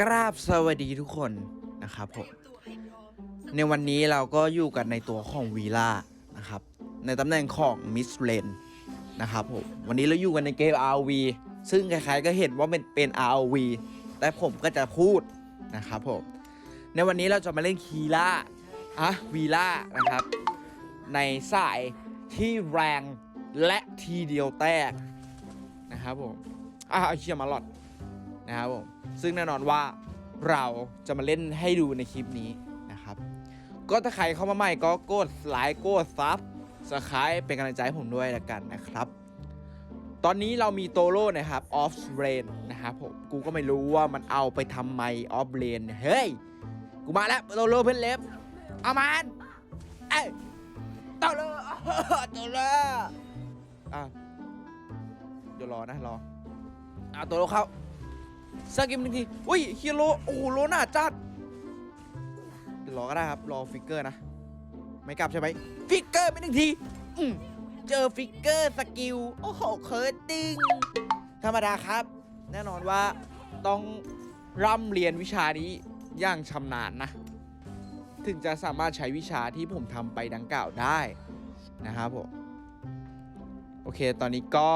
กราบสวัสดีทุกคนนะครับผม ในวันนี้เราก็อยู่กันในตัวของวีล่านะครับ ในตำแหน่งของมิสเลนนะครับผม วันนี้เราอยู่กันในเกม RV ซึ่งใครๆก็เห็นว่าเป็นเป็น RV แต่ผมก็จะพูดนะครับผม ในวันนี้เราจะมาเล่นคีล่าอะวีล่านะครับ ในสายที่แรงและทีเดียวแตกนะครับผมอะเอาเชียร์มาหลอด นะครับผมซึ่งแน่นอนว่าเราจะมาเล่นให้ดูในคลิปนี้นะครับ ก็ถ้าใครเข้ามาใหม่ก็กดไลค์กดซับสไครป์เป็นกำลังใจให้ผมด้วยละกันนะครับ ตอนนี้เรามีโตโร่นะครับออฟเรนนะครับผมกูก็ไม่รู้ว่ามันเอาไปทำไมออฟเรนเฮ้ย กูมาแล้วโตโร่เพื่อนเล็บเอามันเอ้ยโตโร่โตโร่อะเดี๋ยวรอนะรออะโตโร่เข้า สกิมหนึ่งทีอุ้ยฮีโร่โอ้โหโลหน้าจัดเดี๋ยวรอก็ได้ครับ รอฟิกเกอร์นะ ไม่กลับใช่ไหมฟิกเกอร์ไปหนึ่งทีอืมเจอฟิกเกอร์สกิล โอ้โหเคิร์ดดิ้งธรรมดาครับ แน่นอนว่าต้องร่ำเรียนวิชานี้อย่างชำนาญนะ ถึงจะสามารถใช้วิชาที่ผมทำไปดังกล่าวได้นะครับผม โอเค ตอนนี้ก็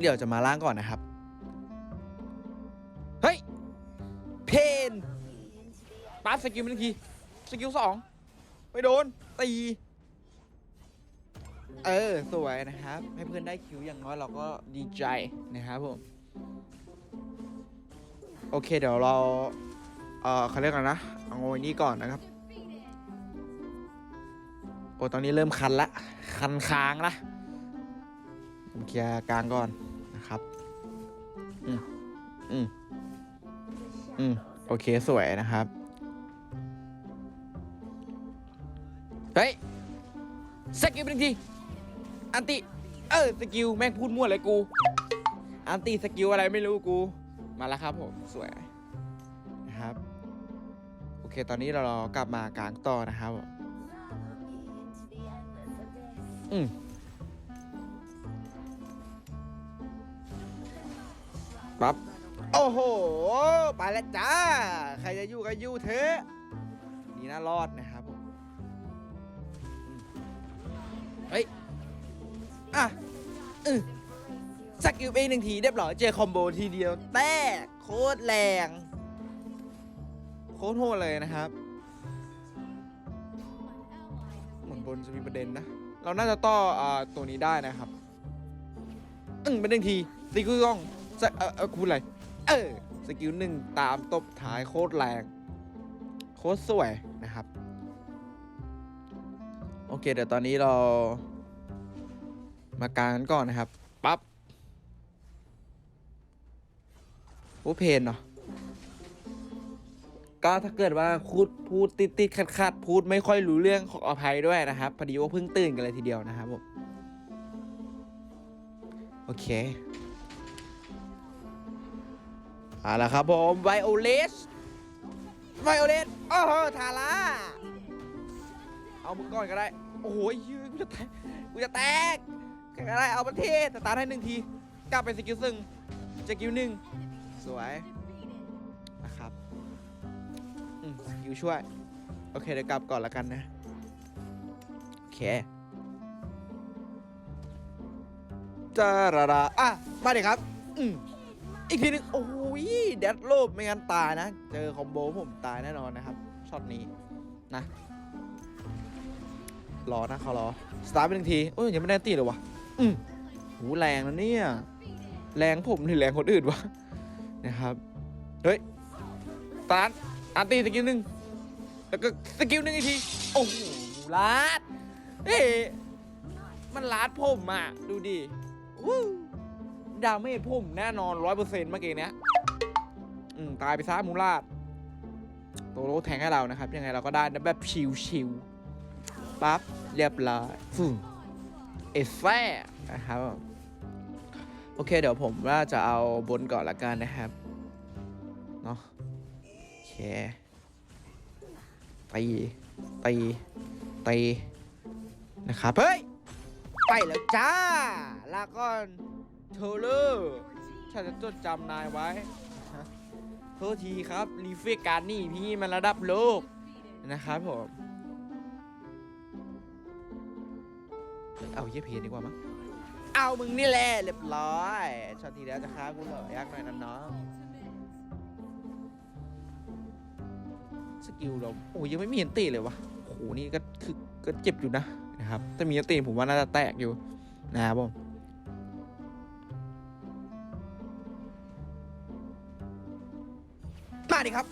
เดี๋ยวจะมาล่างก่อนนะครับ สกิลหนึ่งทีสกิลสองไปโดนตีเออ สวยนะครับ ให้เพื่อนได้คิวอย่างน้อยเราก็ดีใจนะครับผม โอเค เดี๋ยวเรา เออเขาเรียกกันนะเอาไว้นี่ก่อนนะครับ โอ้ตอนนี้เริ่มคันละ คันค้างละผมเคลียร์กลางก่อนนะครับ อืมอืมอืมโอเคสวยนะครับ สกิลเป็นงที อันติ เออสกิลแม่งพูดมั่วเลยกู อันติสกิลอะไรไม่รู้กู มาแล้วครับผมสวยนะครับ โอเคตอนนี้เราเรากลับมากลางต่อนะครับ อืมปั๊บ โอ้โห ไปแล้วจ้า ใครจะอยู่ก็อยู่เถอะ นี่น่ารอดนะครับ ฮ้ย อะอือสกิลไปหนึ่งทีเรียบร้อยเจอคอมโบทีเดียว แต่โคตรแรง โคตรโหดเลยนะครับ เหมือนบนจะมีประเด็นนะ เราน่าจะต่ออ่าตัวนี้ได้นะครับ อึ้งเป็นหนึ่งทีตีกูกล้งสะเออเออคุณอะไร เออ สกิลหนึ่งตามตบท้ายโคตรแรง โคตรสวยนะครับ เคเดี๋ยวตอนนี้เรามากางกันก่อนนะครับ ปั๊บโอ้เพนเนาะก็ถ้าเกิดว่าพูดพูดติดติดขัดขัดๆพูดไม่ค่อยรู้เรื่องขออภัยด้วยนะครับพอดีว่าเพิ่งตื่นกันเลยทีเดียวนะครับผมโอเคเอาละครับผมไวโอเลสไวโอเลสโอ้โหทาร่าเอามึงก่อนก็ได้ โอ้โหยืนกูจะแตกกูจะแตกก็ได้เอาประเทศสตาร์ทให้หนึ่งทีกลับไปสกิลซึ่งสกิลหนึ่งสวยนะครับอืมสกิลช่วย โอเคเดี๋ยวกลับก่อนละกันนะ โอเคจาราราอะ มาเดี๋ยวครับ อืมอีกทีหนึงโอ้ยแดดโลบไม่งั้นตายนะ เจอคอมโบผมตายแน่นอนนะครับ ช็อตนี้นะ รอนะเขารอ สตาร์ทไปหนึ่งทีโอ้ยยังไม่ได้ตีเลยวะอืมหูแรงนะเนี่ย แรงผมหรือแรงคนอื่นวะนะครับเฮ้ยสตาร์ทอันตีสกิลหนึ่งแล้วก็สกิลหนึ่งอีกทีโอ้โหลาดเฮ้ยมันลาดผมอะดูดิวู้ดาเมจพุ่มแน่นอนร้อยเปอร์เซ็นต์เมื่อกี้เนี้ยอืมตายไปซะมูลาดโตโรแทงให้เรานะครับ ยังไงเราก็ได้นะแบบชิวๆ ปั๊บเรียบร้อยฟึ่งเอฟแฟนะครับโอเคเดี๋ยวผมว่าจะเอาบนก่อนละกันนะครับเนาะโอเคตีตีตีนะครับเฮ้ย ไปแล้วจ้า ลาก่อนเทเลอร์ฉันจะจดจำนายไว้ฮะโทษทีครับ รีเฟกการนี่พี่มันระดับโลกนะครับผม เอาเยี่ยเพจดีกว่ามั้งเอามึงนี่แหละเรียบร้อยช็อตทีแล้วจะฆ่ากูเหรอยากหน่อยนะน้องสกิลเราโอ้ยยังไม่มีเห็นตีเลยวะโอ้โหนี่ก็คือก็เจ็บอยู่นะนะครับแต่มีเห็นตีผมว่าน่าจะแตกอยู่นะครับผมมาดิครับ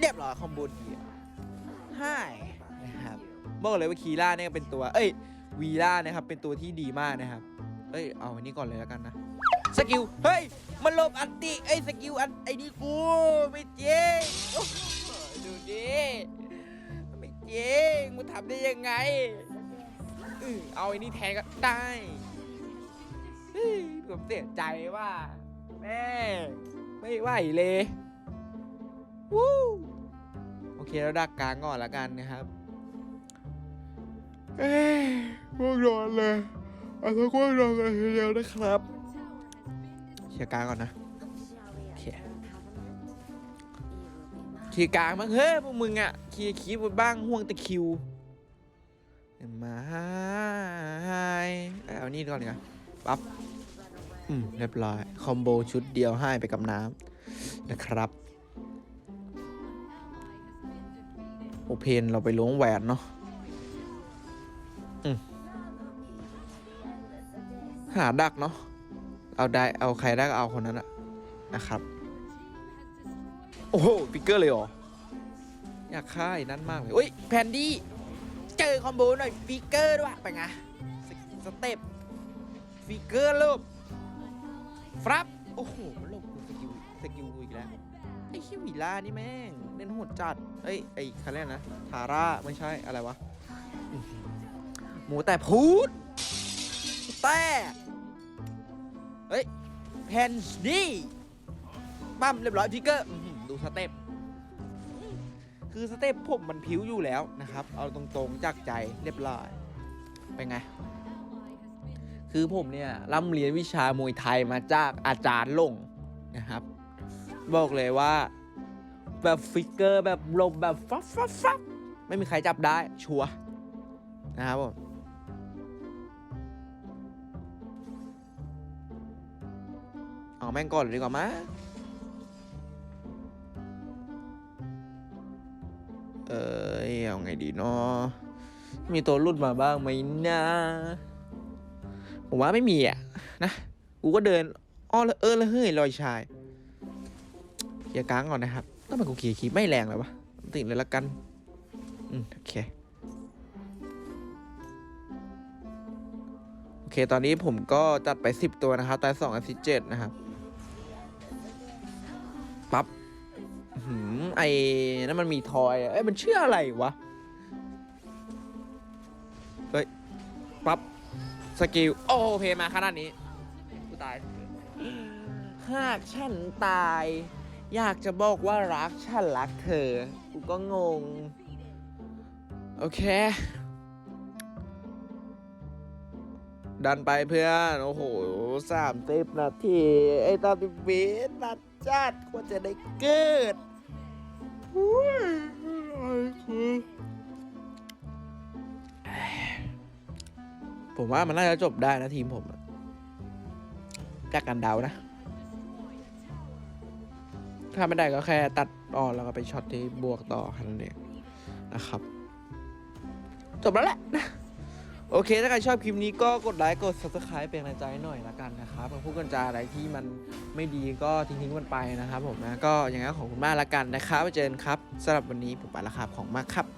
เรียบร้อยคอมโบดีห้นะครับบอกเลยว่าคีร่าเนี่ยเป็นตัว เอ้ย วีล่านะครับ เป็นตัวที่ดีมากนะครับ เอ้ย เอาอันนี้ก่อนเลยแล้วกันนะ สกิล เฮ้ย มันลบอันติเอ้ยสกิลอันไอ้นี่กูไม่เจริงดูดิไม่เจริงมึงทำได้ยังไงเออเอาไอ้นี่แทนก็ได้เฮ้ยผมเสียใจว่า แม่ไม่ไหวเลย วู้โอเคแล้วดักกลางก่อนละกันนะครับ เอ้ยพวกนอนเลยเอาทุกคนลองกันทีเดียวนะครับเคลียร์กลางก่อนนะเคลียร์เคลียร์กลางบ้างเฮ้ยพวกมึงอะเคลียร์คีบบ้างห่วงแต่คิวมาเอานี่ก่อนดีกว่าปั๊บอืมเรียบร้อยคอมโบชุดเดียวให้ไปกับน้ำนะครับโอเพนเราไปล้วงแหวนเนาะ หาดักเนาะเอาได้เอาใครได้ก็เอาคนนั้นอะนะครับ โอ้โหฟิกเกอร์เลยเหรอ อยากฆ่าไอ้นั่นมากเลยอุ้ยแพนดี้เจอคอมโบหน่อยฟิกเกอร์ด้วยไปไงสสเต็ปฟิกเกอร์ลบฟรับโอ้โหมันลบกูสกิลสกิลกูอีกแล้วไอ้คิววิล่านี่แม่งเล่นโหดจัดเอ้ยไอ้ใครเล่นนะทาร่าไม่ใช่อะไรวะอื้อหือ หมูแต่พูดแต่เฮ้ยแพนดี้ปั๊มเรียบร้อยพิกเกอร์ดูสเต็ปคือสเต็ปผมมันผิวอยู่แล้วนะครับ เอาตรงๆจากใจเรียบร้อยเป็นไง คือผมเนี่ยร่ำเรียนวิชามวยไทยมาจากอาจารย์ลงนะครับ บอกเลยว่าแบบฟิกเกอร์แบบลมแบบฟับฟับฟับไม่มีใครจับได้ชัวนะครับผม เอาแม่งก่อนเลยดีกว่ามั้ยเอ้ยเอาไงดีเนาะมีตัวรุดมาบ้างไหมนะผมว่าไม่มีอะนะกูก็เดินอ้อละเออละเฮ้ยลอยชายเคลียร์กลางก่อนนะครับต้องเป็นกูเคลียร์คีไม่แรงเลยวะติดเลยละกัน อืมโอเคโอเค ตอนนี้ผมก็จัดไป 10 ตัวนะครับตาย2อาทิตย์7นะครับ ไอ้นั่นมันมีทอยเอ้ยมันชื่ออะไรวะเฮ้ยปั๊บสกิลโอ้เพมาขนาดนี้กูตายหากฉันตาย อยากจะบอกว่ารักฉันรักเธอกูก็งง โอเค ดันไปเพื่อน โอ้โหสามเต็นาที ไอ้ตอนที่เวทนัดจัดควรจะได้เกิด ผมว่ามันน่าจะจบได้นะทีมผมจากการเดานะ ถ้าไม่ได้ก็แค่ตัดออกแล้วก็ไปช็อตที่บวกต่อแค่นั้นเองนะครับ จบแล้วแหละนะ โอเค ถ้าใครชอบคลิปนี้ก็กดไลค์กด subscribe เป็นกำลังใจหน่อยละกันนะครับมาพูดกันจาอะไรที่มันไม่ดีก็ทิ้งๆมันไปนะครับผมนะ ก็อย่างนั้นของคุณมากละกันนะครับเจอกันครับสำหรับวันนี้ผมไปละครับของมากครับ